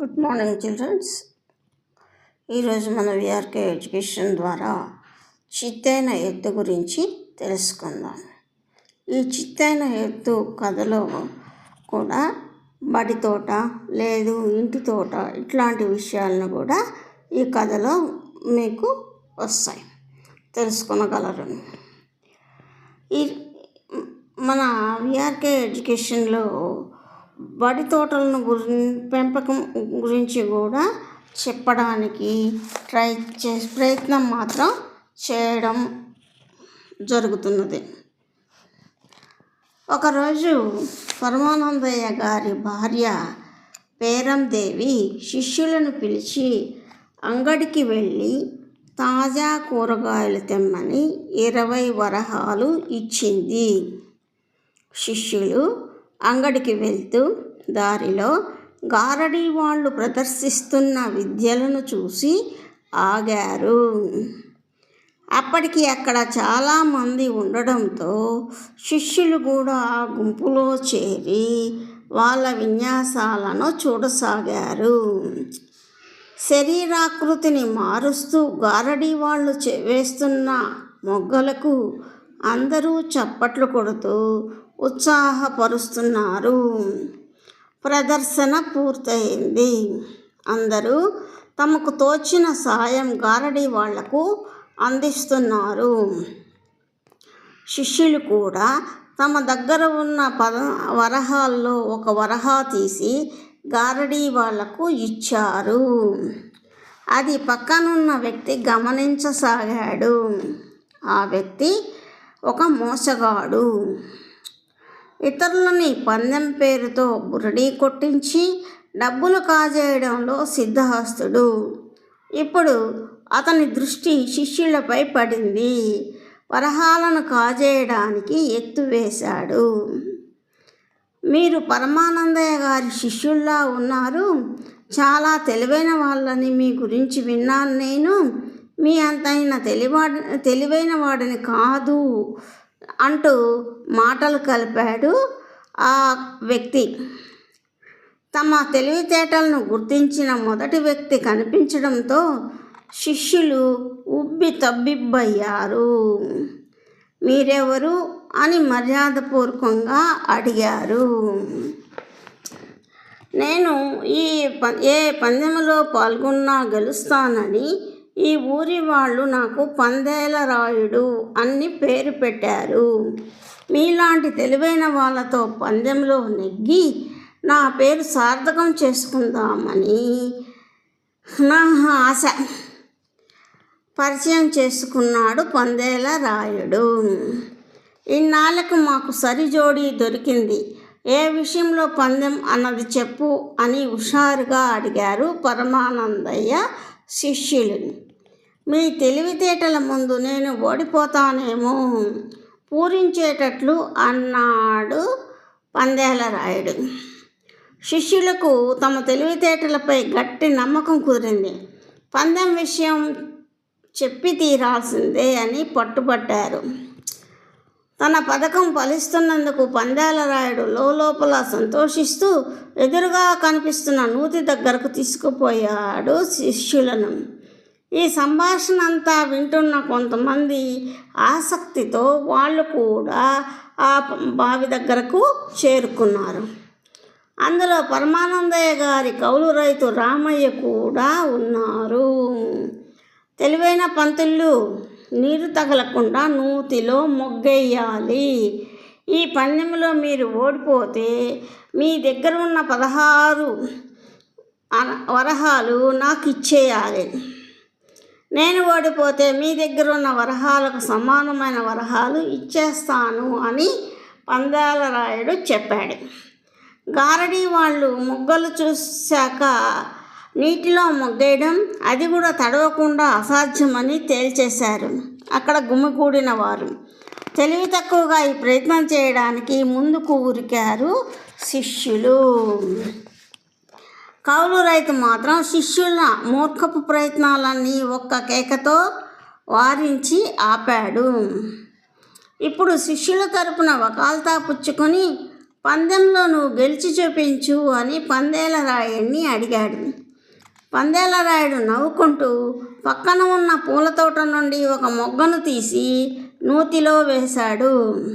Good morning children's ఈరోజు మన VRK education ద్వారా చిత్తైన ఎత్తు గురించి తెలుసుకుందాం. ఈ చిత్తైన ఎత్తు కథలో కూడా బడి తోట లేదు ఇంటి తోట ఇట్లాంటి విషయాలను కూడా ఈ కథలో మీకు వస్తాయి. తెలుసుకునగలరు. ఈ మన విఆర్కే ఎడ్యుకేషన్లో బడి తోటలను గురి పెంపకం గురించి కూడా చెప్పడానికి ట్రై చే ప్రయత్నం మాత్రం చేయడం జరుగుతున్నది. ఒకరోజు పరమానందయ్య గారి భార్య పేరందేవి శిష్యులను పిలిచి అంగడికి వెళ్ళి తాజా కూరగాయలు తెమ్మని ఇరవై వరహాలు ఇచ్చింది. శిష్యులు అంగడికి వెళ్తూ దారిలో గారడీ వాళ్ళు ప్రదర్శిస్తున్న విద్యలను చూసి ఆగారు. అప్పటికి అక్కడ చాలామంది ఉండడంతో శిష్యులు కూడా ఆ గుంపులో చేరి వాళ్ళ విన్యాసాలను చూడసాగారు. శరీరాకృతిని మారుస్తూ గారడీ వాళ్ళు వేస్తున్న మొగ్గలకు అందరూ చప్పట్లు కొడుతూ ఉత్సాహపరుస్తున్నారు. ప్రదర్శన పూర్తయింది. అందరూ తమకు తోచిన సాయం గారడీ వాళ్ళకు అందిస్తున్నారు. శిష్యులు కూడా తమ దగ్గర ఉన్న పద వరహాల్లో ఒక వరహా తీసి గారడీ వాళ్ళకు ఇచ్చారు. అది పక్కనున్న వ్యక్తి గమనించసాగాడు. ఆ వ్యక్తి ఒక మోసగాడు. ఇతరులని పందెం పేరుతో బురడీ కొట్టించి డబ్బులు కాజేయడంలో సిద్ధహస్తుడు. ఇప్పుడు అతని దృష్టి శిష్యులపై పడింది. వరహాలను కాజేయడానికి ఎత్తు వేశాడు. మీరు పరమానందయ్య గారి శిష్యుల్లా ఉన్నారు. చాలా తెలివైన వాళ్ళని మీ గురించి విన్నాను నేను. మీ అంతైన తెలివా తెలివైన వాడిని కాదు. అంటూ మాటలు కలిపాడు ఆ వ్యక్తి. తమ తెలివితేటలను గుర్తించిన మొదటి వ్యక్తి కనిపించడంతో శిష్యులు ఉబ్బి తబ్బిబ్బయ్యారు. మీరెవరు అని మర్యాదపూర్వకంగా అడిగారు. నేను ఈ ప ఏ పందెంలో పాల్గొన్నా గెలుస్తానని ఈ ఊరి వాళ్ళు నాకు పందేల రాయుడు అని పేరు పెట్టారు. మీలాంటి తెలివైన వాళ్ళతో పందెంలో నెగ్గి నా పేరు సార్థకం చేసుకుందామని నా ఆశ పరిచయం చేసుకున్నాడు పందేల రాయుడు. ఇన్నాళ్ళకు మాకు సరిజోడి దొరికింది. ఏ విషయంలో పందెం అన్నది చెప్పు అని హుషారుగా అడిగారు పరమానందయ్య. శిష్యులు మీ తెలివితేటల ముందు నేను ఓడిపోతానేమో పూరించేటట్లు అన్నాడు పందేల రాయుడు శిష్యులకు తమ తెలివితేటలపై గట్టి నమ్మకం కుదిరింది. పందెం విషయం చెప్పి తీరాల్సిందే అని పట్టుబట్టారు. తన పథకం ఫలిస్తున్నందుకు పందాల రాయుడు లోపల సంతోషిస్తూ ఎదురుగా కనిపిస్తున్న నూతి దగ్గరకు తీసుకుపోయాడు శిష్యులను. ఈ సంభాషణ అంతా వింటున్న కొంతమంది ఆసక్తితో వాళ్ళు కూడా ఆ బావి దగ్గరకు చేరుకున్నారు. అందులో పరమానందయ్య గారి కౌలు రైతు రామయ్య కూడా ఉన్నారు. తెలివైన పంతుళ్ళు నీరు తగలకుండా నూతిలో మొగ్గేయాలి. ఈ పందెంలో మీరు ఓడిపోతే మీ దగ్గర ఉన్న పదహారు వరహాలు నాకు ఇచ్చేయాలి. నేను ఓడిపోతే మీ దగ్గర ఉన్న వరహాలకు సమానమైన వరహాలు ఇచ్చేస్తాను అని పందాల రాయుడు చెప్పాడు. గారడీ వాళ్ళు మొగ్గలు చూశాక నీటిలో మొగ్గేయడం అది కూడా తడవకుండా అసాధ్యమని తేల్చేశారు. అక్కడ గుమిగూడిన వారు. తెలివి తక్కువగా ఈ ప్రయత్నం చేయడానికి ముందుకు ఉరికారు శిష్యులు. కౌలు రైతు మాత్రం శిష్యుల మూర్ఖపు ప్రయత్నాలన్నీ ఒక్క కేకతో వారించి ఆపాడు. ఇప్పుడు శిష్యుల తరపున వకాల్తా పుచ్చుకొని పందెంలో నువ్వు గెలిచి చూపించు అని పందేల రాయణ్ణి అడిగాడు. పందేల రాయుడు నవ్వుకుంటూ పక్కన ఉన్న పూల తోట నుండి ఒక మొగ్గను తీసి నూతిలో వేశాడు.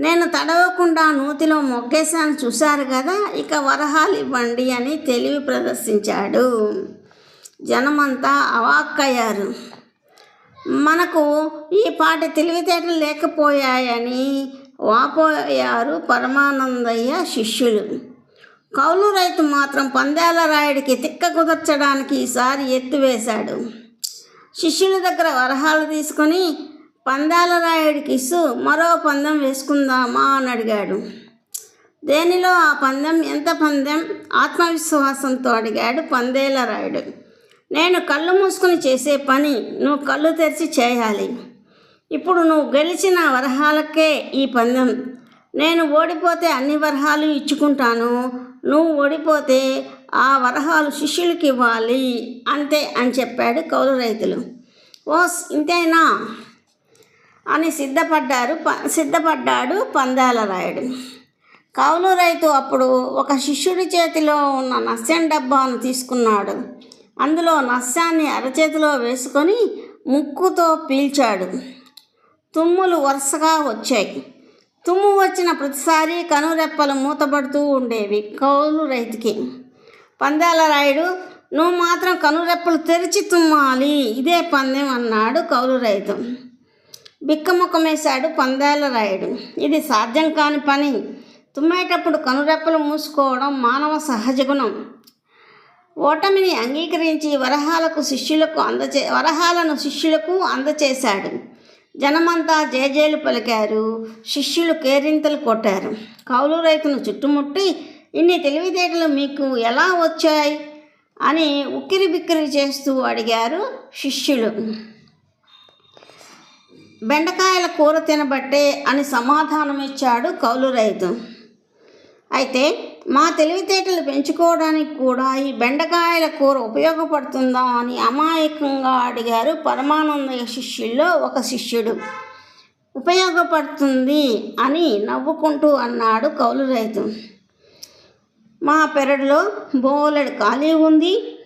నేను తడవకుండా నూతిలో మొగ్గేశాను చూశారు కదా ఇక వరహాలు ఇవ్వండి అని తెలివి ప్రదర్శించాడు. జనమంతా అవాక్కయ్యారు. మనకు ఈ పాటి తెలివితేటలు లేకపోయాయని వాపోయారు పరమానందయ్య శిష్యులు. కౌలు రైతు మాత్రం పందేల రాయుడికి తిక్క కుదర్చడానికి ఈసారి ఎత్తివేశాడు శిష్యుల దగ్గర వరహాలు తీసుకొని పందాల రాయుడికి ఇస్తూ మరో పందెం వేసుకుందామా అని అడిగాడు. దేనిలో ఆ పందెం ఎంత పందెం? ఆత్మవిశ్వాసంతో అడిగాడు పందేల రాయుడు. నేను కళ్ళు మూసుకుని చేసే పని నువ్వు కళ్ళు తెరిచి చేయాలి. ఇప్పుడు నువ్వు గెలిచిన వరహాలకే ఈ పందెం. నేను ఓడిపోతే అన్ని వరహాలు ఇచ్చుకుంటాను. నువ్వు ఓడిపోతే ఆ వరహాలు శిష్యులకి ఇవ్వాలి అంతే అని చెప్పాడు కౌలు రైతులు. ఓస్ ఇంతేనా? అని సిద్ధపడ్డారు ప- సిద్ధపడ్డాడు పందాల రాయుడు. కౌలు రైతు అప్పుడు ఒక శిష్యుడి చేతిలో ఉన్న నస్యం డబ్బాను తీసుకున్నాడు. అందులో నస్యాన్ని అరచేతిలో వేసుకొని ముక్కుతో పీల్చాడు. తుమ్ములు వరుసగా వచ్చాయి. తుమ్ము వచ్చిన ప్రతిసారి కనురెప్పలు మూతపడుతూ ఉండేవి కౌలు రైతుకి. పందాల రాయుడు నువ్వు మాత్రం కనురెప్పలు తెరిచి తుమ్మాలి ఇదే పందెం అన్నాడు కౌలు రైతు. బిక్కముఖమేశాడు పందాల రాయుడు. ఇది సాధ్యం కాని పని. తుమ్మేటప్పుడు కనురెప్పలు మూసుకోవడం మానవ సహజ గుణం. ఓటమిని అంగీకరించి వరహాలకు శిష్యులకు అందచే వరహాలను శిష్యులకు అందచేశాడు. జనమంతా జేజేలు పలికారు శిష్యులు కేరింతలు కొట్టారు. కౌలు రైతును చుట్టుముట్టి ఇన్ని తెలివితేటలు మీకు ఎలా వచ్చాయి? అని ఉక్కిరి బిక్కిరి చేస్తూ అడిగారు శిష్యులు. బెండకాయల కూర తినబట్టే అని సమాధానం ఇచ్చాడు కౌలు రైతు. అయితే మా తెలివితేటలు పెంచుకోవడానికి కూడా ఈ బెండకాయల కూర ఉపయోగపడుతుందా అని అమాయకంగా అడిగారు పరమానంద శిష్యుల్లో ఒక శిష్యుడు. ఉపయోగపడుతుంది అని నవ్వుకుంటూ అన్నాడు కౌలు రైతు. మా పెరడులో బోలెడు ఖాళీ ఉంది.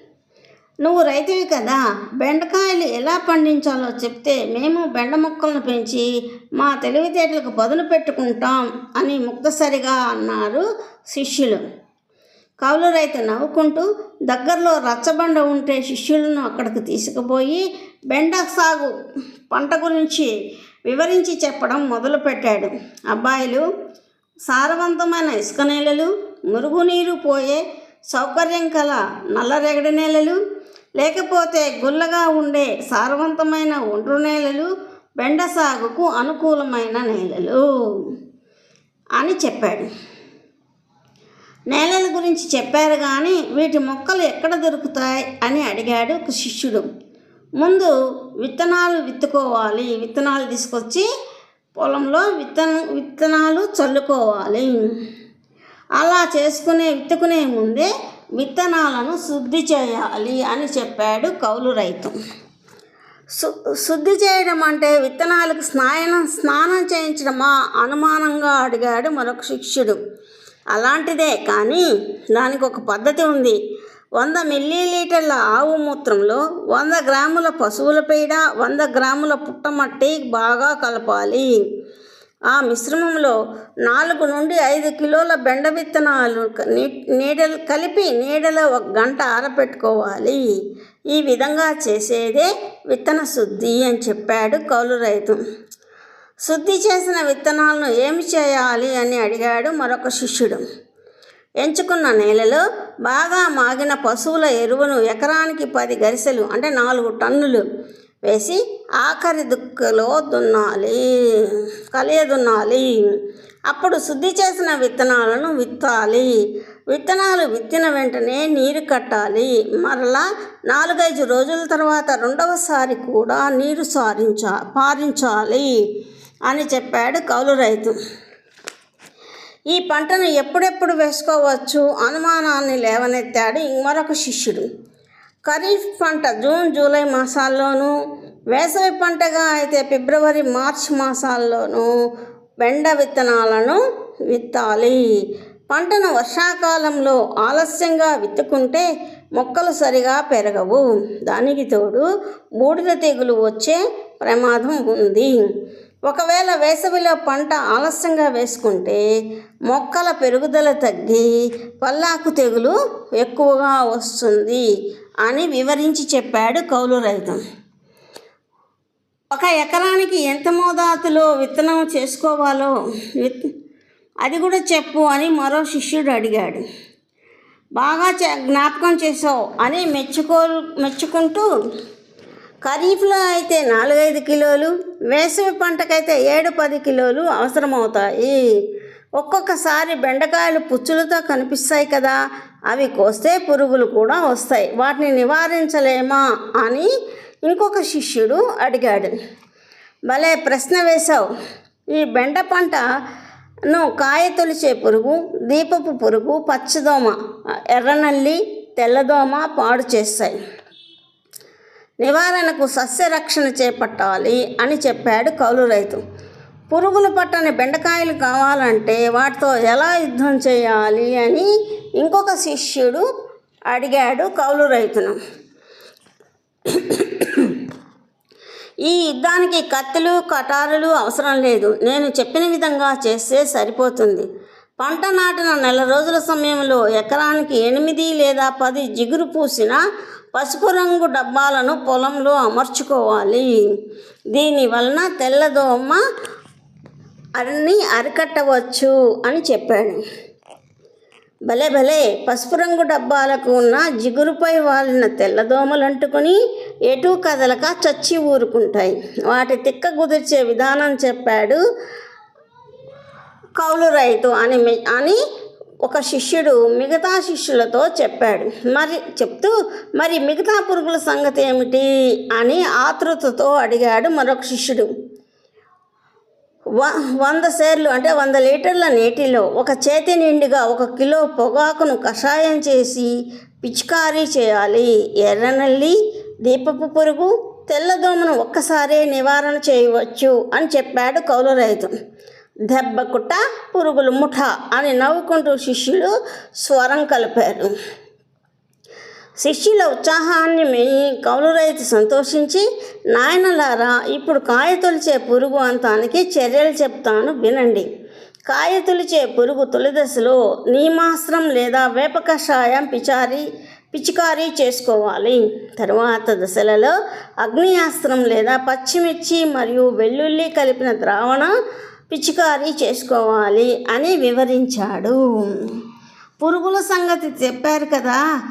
నువ్వు రైతువి కదా బెండకాయలు ఎలా పండించాలో చెప్తే మేము బెండ మొక్కలను పెంచి మా తెలివితేటలకు పదును పెట్టుకుంటాం అని ముక్తసరిగా అన్నారు శిష్యులు. కౌలు రైతు నవ్వుకుంటూ దగ్గరలో రచ్చబండ ఉంటే శిష్యులను అక్కడికి తీసుకుపోయి బెండ సాగు పంట గురించి వివరించి చెప్పడం మొదలుపెట్టాడు. అబ్బాయిలు సారవంతమైన ఇసుక నేలలు మురుగునీరు పోయే సౌకర్యం కల నల్లరేగడి నేలలు లేకపోతే గుల్లగా ఉండే సారవంతమైన ఒండ్రు నేలలు బెండ సాగుకు అనుకూలమైన నేలలు అని చెప్పాడు. నేలల గురించి చెప్పారు కానీ వీటి మొక్కలు ఎక్కడ దొరుకుతాయి అని అడిగాడు శిష్యుడు ముందు విత్తనాలు విత్తుకోవాలి. విత్తనాలు తీసుకొచ్చి పొలంలో విత్తన విత్తనాలు చల్లుకోవాలి. అలా చేసుకునే విత్తుకునే ముందే విత్తనాలను శుద్ధి చేయాలి అని చెప్పాడు కౌలు రైతు. శుద్ధి చేయడం అంటే విత్తనాలకు స్నానం స్నానం చేయించడమా అనుమానంగా అడిగాడు మరొక శిష్యుడు. అలాంటిదే కానీ దానికి ఒక పద్ధతి ఉంది. వంద మిల్లీలీటర్ల ఆవు మూత్రంలో వంద గ్రాముల పశువుల పేడ వంద గ్రాముల పుట్టమట్టి బాగా కలపాలి. ఆ మిశ్రమంలో నాలుగు నుండి ఐదు కిలోల బెండ విత్తనాలు నీ- నీడలు కలిపి నీడలో ఒక గంట ఆరబెట్టుకోవాలి. ఈ విధంగా చేసేదే విత్తన శుద్ధి అని చెప్పాడు కౌలు రైతు. శుద్ధి చేసిన విత్తనాలను ఏమి చేయాలి అని అడిగాడు మరొక శిష్యుడు. ఎంచుకున్న నేలలో బాగా మాగిన పశువుల ఎరువును ఎకరానికి పది గరిసెలు అంటే నాలుగు టన్నులు వేసి ఆఖరి దుక్కలో దున్నాలి కలియ దున్నాలి అప్పుడు శుద్ధి చేసిన విత్తనాలను విత్తాలి. విత్తనాలు విత్తిన వెంటనే నీరు కట్టాలి. మరలా నాలుగైదు రోజుల తర్వాత రెండవసారి కూడా నీరు సారించా పారించాలి అని చెప్పాడు కౌలు రైతు. ఈ పంటను ఎప్పుడెప్పుడు వేసుకోవచ్చు? అనుమానాన్ని లేవనెత్తాడు మరొక శిష్యుడు. ఖరీఫ్ పంట జూన్ జూలై మాసాల్లోనూ వేసవి పంటగా అయితే ఫిబ్రవరి మార్చ్ మాసాల్లోనూ బెండ విత్తనాలను విత్తాలి. పంటను వర్షాకాలంలో ఆలస్యంగా విత్తుకుంటే మొక్కలు సరిగా పెరగవు. దానికి తోడు బూడిద తెగులు వచ్చే ప్రమాదం ఉంది. ఒకవేళ వేసవిలో పంట ఆలస్యంగా వేసుకుంటే మొక్కల పెరుగుదల తగ్గి పల్లాకు తెగులు ఎక్కువగా వస్తుంది అని వివరించి చెప్పాడు కౌలు రైతు. ఒక ఎకరానికి ఎంత మోతాదులో విత్తనం చేసుకోవాలో విత్ అది కూడా చెప్పు అని మరో శిష్యుడు అడిగాడు. బాగా చే- జ్ఞాపకం చేసావు అని మెచ్చుకో మెచ్చుకుంటూ ఖరీఫ్లో అయితే నాలుగైదు కిలోలు వేసవి పంటకైతే ఏడు పది కిలోలు అవసరమవుతాయి. ఒక్కొక్కసారి బెండకాయలు పుచ్చులతో కనిపిస్తాయి కదా అవి కోస్తే పురుగులు కూడా వస్తాయి. వాటిని నివారించలేమా అని ఇంకొక శిష్యుడు అడిగాడు. భలే ప్రశ్న వేశావు. ఈ బెండ పంటను కాయ తొలిచే పురుగు దీపపు పురుగు పచ్చదోమ ఎర్రనల్లి తెల్లదోమ పాడు చేస్తాయి. నివారణకు సస్యరక్షణ చేపట్టాలి అని చెప్పాడు కౌలు రైతు. పురుగులు పట్టని బెండకాయలు కావాలంటే వాటితో ఎలా యుద్ధం చేయాలి అని ఇంకొక శిష్యుడు అడిగాడు కౌలు రైతును. ఈ యుద్ధానికి కత్తులు కటారులు అవసరం లేదు. నేను చెప్పిన విధంగా చేస్తే సరిపోతుంది. పంట నాటిన నెల రోజుల సమయంలో ఎకరానికి ఎనిమిది లేదా పది జిగురు పూసిన పసుపు రంగు డబ్బాలను పొలంలో అమర్చుకోవాలి. దీని వలన తెల్లదోమ అన్ని అరికట్టవచ్చు అని చెప్పాడు. భలే భలే! పసుపు రంగు డబ్బాలకు ఉన్న జిగురుపై వాలిన తెల్లదోమలు అంటుకొని ఎటు కదలక చచ్చి ఊరుకుంటాయి. వాటి తిక్క కుదిర్చే విధానం చెప్పాడు కౌలు రైతు అని అని ఒక శిష్యుడు మిగతా శిష్యులతో చెప్పాడు. మరి చెప్తూ మరి మిగతా పురుగుల సంగతి ఏమిటి? అని ఆతృతతో అడిగాడు మరొక శిష్యుడు. వ వంద సేర్లు అంటే వంద లీటర్ల నీటిలో ఒక చేతి నిండుగా ఒక కిలో పొగాకును కషాయం చేసి పిచికారీ చేయాలి. ఎర్రనల్లి దీపపు పురుగు తెల్లదోమను ఒక్కసారే నివారణ చేయవచ్చు అని చెప్పాడు కౌలు రైతు. దెబ్బకుట్ట పురుగులు ముఠ అని నవ్వుకుంటూ శిష్యులు స్వరం కలిపారు. శిష్యుల ఉత్సాహాన్ని మెయి కౌలు రైతు సంతోషించి నాయనలారా ఇప్పుడు కాయ తొలిచే పురుగు అంతానికి చర్యలు చెప్తాను వినండి. కాయ తొలిచే పురుగు తొలి దశలో నీమాస్త్రం లేదా వేప కషాయం పిచారి పిచికారీ చేసుకోవాలి. తరువాత దశలలో అగ్నియాస్త్రం లేదా పచ్చిమిర్చి మరియు వెల్లుల్లి కలిపిన ద్రావణ పిచికారీ చేసుకోవాలి అని వివరించాడు. పురుగుల సంగతి చెప్పారు కదా.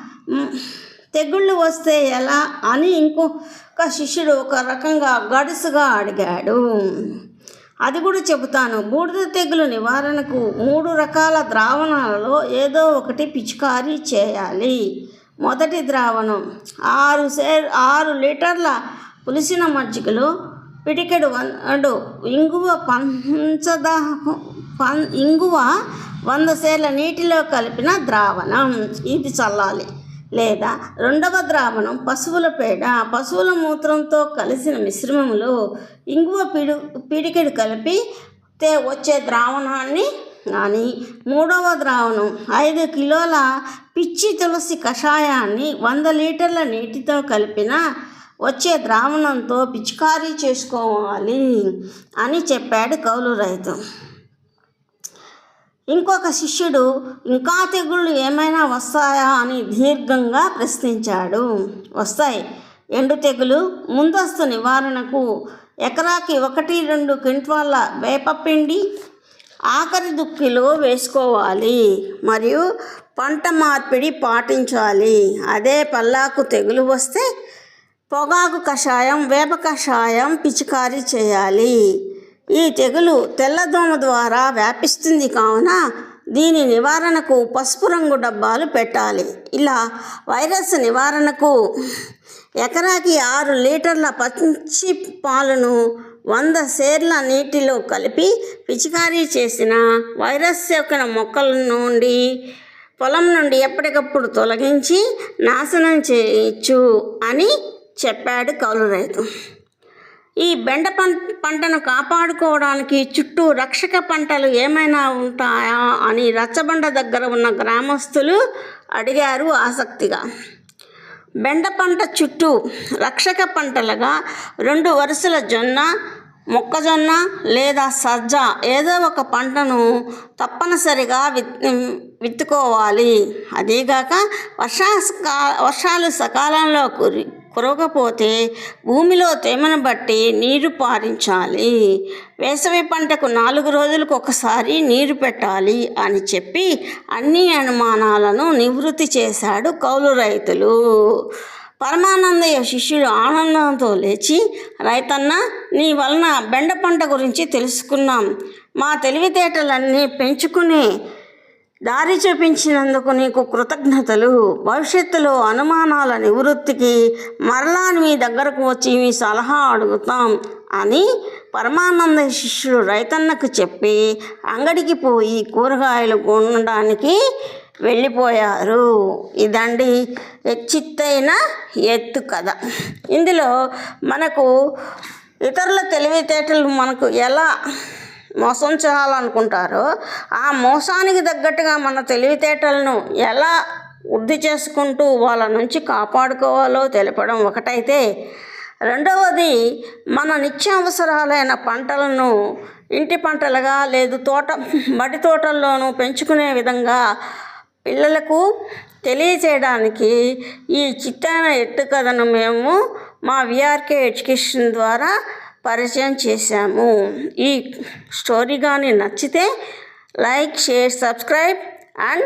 తెగుళ్ళు వస్తే ఎలా అని ఇంకొక శిష్యుడు ఒక రకంగా గడుసుగా అడిగాడు. అది కూడా చెబుతాను. బూడిద తెగులు నివారణకు మూడు రకాల ద్రావణాలలో ఏదో ఒకటి పిచికారీ చేయాలి. మొదటి ద్రావణం ఆరు సే ఆరు లీటర్ల పులిసిన మజ్జిగలో పిడికెడు వండు ఇంగువ పంచదా ఇంగువ వంద సేర్ల నీటిలో కలిపిన ద్రావణం. ఇది చల్లాలి. లేదా రెండవ ద్రావణం పశువుల పేడ. పశువుల మూత్రంతో కలిసిన మిశ్రమంలో ఇంగువ పిడు పిడికెడు కలిపి తే వచ్చే ద్రావణాన్ని కానీ మూడవ ద్రావణం ఐదు కిలోల పిచ్చి తులసి కషాయాన్ని వంద లీటర్ల నీటితో కలిపిన వచ్చే ద్రావణంతో పిచికారీ చేసుకోవాలి అని చెప్పాడు కౌలు రైతు. ఇంకొక శిష్యుడు ఇంకా తెగుళ్ళు ఏమైనా వస్తాయా? అని దీర్ఘంగా ప్రశ్నించాడు. వస్తాయి. ఎండు తెగులు ముందస్తు నివారణకు ఎకరాకి ఒకటి రెండు క్వింటాల వేపపిండి ఆఖరి దుక్కిలో వేసుకోవాలి మరియు పంట మార్పిడి పాటించాలి. అదే పల్లాకు తెగులు వస్తే పొగాకు కషాయం వేప కషాయం పిచికారీ చేయాలి. ఈ తెగులు తెల్లదోమ ద్వారా వ్యాపిస్తుంది కావున దీని నివారణకు పసుపు రంగు డబ్బాలు పెట్టాలి. ఇలా వైరస్ నివారణకు ఎకరాకి ఆరు లీటర్ల పచ్చి పాలను వంద సేర్ల నీటిలో కలిపి పిచికారీ చేసిన వైరస్ యొక్క మొక్కల నుండి పొలం నుండి ఎప్పటికప్పుడు తొలగించి నాశనం చేయొచ్చు అని చెప్పాడు కౌలు రైతు ఈ బెండ పంటను కాపాడుకోవడానికి చుట్టూ రక్షక పంటలు ఏమైనా ఉంటాయా అని రచ్చబండ దగ్గర ఉన్న గ్రామస్తులు అడిగారు ఆసక్తిగా. బెండ పంట చుట్టూ రక్షక పంటలుగా రెండు వరుసల జొన్న మొక్కజొన్న లేదా సజ్జ ఏదో ఒక పంటను తప్పనిసరిగా విత్ విత్తుకోవాలి. అదీగాక వర్షా వర్షాలు సకాలంలో కురి కురవకపోతే భూమిలో తేమను బట్టి నీరు పారించాలి. వేసవి పంటకు నాలుగు రోజులకు ఒకసారి నీరు పెట్టాలి అని చెప్పి అన్ని అనుమానాలను నివృత్తి చేశాడు కౌలు రైతులు. పరమానందయ్య శిష్యుడు ఆనందంతో లేచి రైతన్న నీ వలన బెండ పంట గురించి తెలుసుకున్నాం. మా తెలివితేటలన్నీ పెంచుకుని దారి చూపించినందుకు నీకు కృతజ్ఞతలు. భవిష్యత్తులో అనుమానాల నివృత్తికి మరలా మీ దగ్గరకు వచ్చి మీ సలహా అడుగుతాం అని పరమానంద శిష్యుడు రైతన్నకు చెప్పి అంగడికి పోయి కూరగాయలు కొనడానికి వెళ్ళిపోయారు. ఇదండి చిత్తైన ఎత్తు కథ. ఇందులో మనకు ఇతరుల తెలివితేటలు మనకు ఎలా మోసం చేయాలనుకుంటారో ఆ మోసానికి తగ్గట్టుగా మన తెలివితేటలను ఎలా వృద్ధి చేసుకుంటూ వాళ్ళ నుంచి కాపాడుకోవాలో తెలపడం ఒకటైతే రెండవది మన నిత్యావసరాలైన పంటలను ఇంటి పంటలుగా లేదు తోట మడి తోటల్లోనూ పెంచుకునే విధంగా పిల్లలకు తెలియచేయడానికి ఈ చిత్తైన ఎత్తు కథను మేము మా విఆర్కే ఎడ్యుకేషన్ ద్వారా పరిచయం చేశాము. ఈ స్టోరీ కానీ నచ్చితే like share subscribe and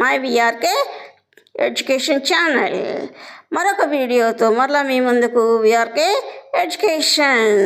my VRK education channel. మరొక వీడియోతో మరలా మీ ముందుకు విఆర్కే ఎడ్యుకేషన్.